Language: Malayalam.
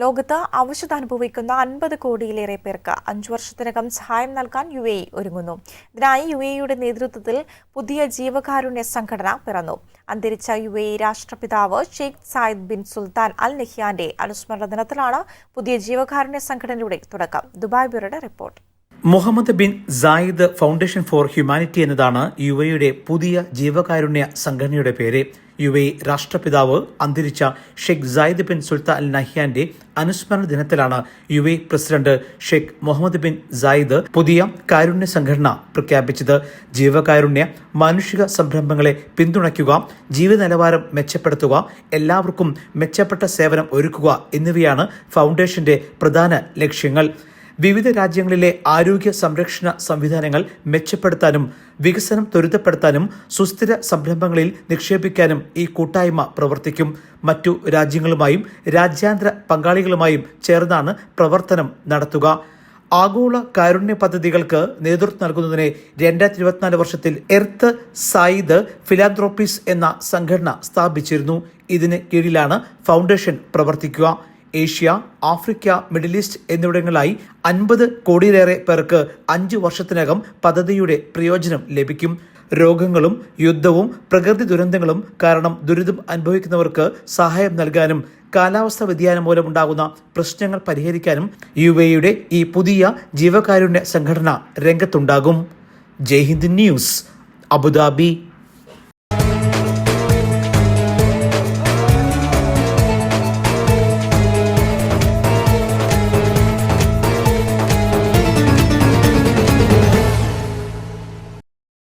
ലോകത്ത് അവശത അനുഭവിക്കുന്ന അൻപത് കോടിയിലേറെ പേർക്ക് അഞ്ചു വർഷത്തിനകം സഹായം നൽകാൻ യു എ ഒരുങ്ങുന്നു. ഇതിനായി യു എയുടെ നേതൃത്വത്തിൽ പുതിയ ജീവകാരുണ്യ സംഘടന പിറന്നു. അന്തരിച്ച യു എ രാഷ്ട്രപിതാവ് Sheikh Zayed bin Sultan Al നെഹ്യാന്റെ അനുസ്മരണ ദിനത്തിലാണ് പുതിയ ജീവകാരുണ്യ സംഘടനയുടെ തുടക്കം. ദുബായ് ബ്യൂറോയുടെ report. Mohammed bin Zayed foundation for humanity എന്നതാണ് യു എയുടെ പുതിയ ജീവകാരുണ്യ സംഘടനയുടെ പേര്. യു എ രാഷ്ട്രപിതാവ് അന്തരിച്ച Sheikh Zayed bin Sultan Al നഹ്യാന്റെ അനുസ്മരണ ദിനത്തിലാണ് U A president Sheikh Mohammed bin Zayed പുതിയ കാരുണ്യ സംഘടന പ്രഖ്യാപിച്ചത്. ജീവകാരുണ്യ മാനുഷിക സംരംഭങ്ങളെ പിന്തുണയ്ക്കുക ജീവിത നിലവാരം മെച്ചപ്പെടുത്തുക എല്ലാവർക്കും മെച്ചപ്പെട്ട സേവനം ഒരുക്കുക എന്നിവയാണ് ഫൗണ്ടേഷന്റെ പ്രധാന ലക്ഷ്യങ്ങൾ. വിവിധ രാജ്യങ്ങളിലെ ആരോഗ്യ സംരക്ഷണ സംവിധാനങ്ങൾ മെച്ചപ്പെടുത്താനും വികസനം ത്വരിതപ്പെടുത്താനും സുസ്ഥിര സംരംഭങ്ങളിൽ നിക്ഷേപിക്കാനും ഈ കൂട്ടായ്മ പ്രവർത്തിക്കും. മറ്റു രാജ്യങ്ങളുമായും രാജ്യാന്തര പങ്കാളികളുമായും ചേർന്നാണ് പ്രവർത്തനം നടത്തുക. ആഗോള കാരുണ്യ പദ്ധതികൾക്ക് നേതൃത്വം നൽകുന്നതിന് രണ്ടായിരത്തി ഇരുപത്തിനാല് വർഷത്തിൽ എർത്ത് സായിദ് ഫിലാന്ത്രോപ്പീസ് എന്ന സംഘടന സ്ഥാപിച്ചിരുന്നു. ഇതിന് കീഴിലാണ് ഫൗണ്ടേഷൻ പ്രവർത്തിക്കുക. ഏഷ്യ ആഫ്രിക്ക മിഡിൽ ഈസ്റ്റ് എന്നിവിടങ്ങളിലായി അൻപത് കോടിയിലേറെ പേർക്ക് അഞ്ചു വർഷത്തിനകം പദ്ധതിയുടെ പ്രയോജനം ലഭിക്കും. രോഗങ്ങളും യുദ്ധവും പ്രകൃതി ദുരന്തങ്ങളും കാരണം ദുരിതം അനുഭവിക്കുന്നവർക്ക് സഹായം നൽകാനും കാലാവസ്ഥാ വ്യതിയാനം മൂലമുണ്ടാകുന്ന പ്രശ്നങ്ങൾ പരിഹരിക്കാനും യു എയുടെ ഈ പുതിയ ജീവകാരുണ്യ സംഘടന രംഗത്തുണ്ടാകും. Jaihind news Abu Dhabi.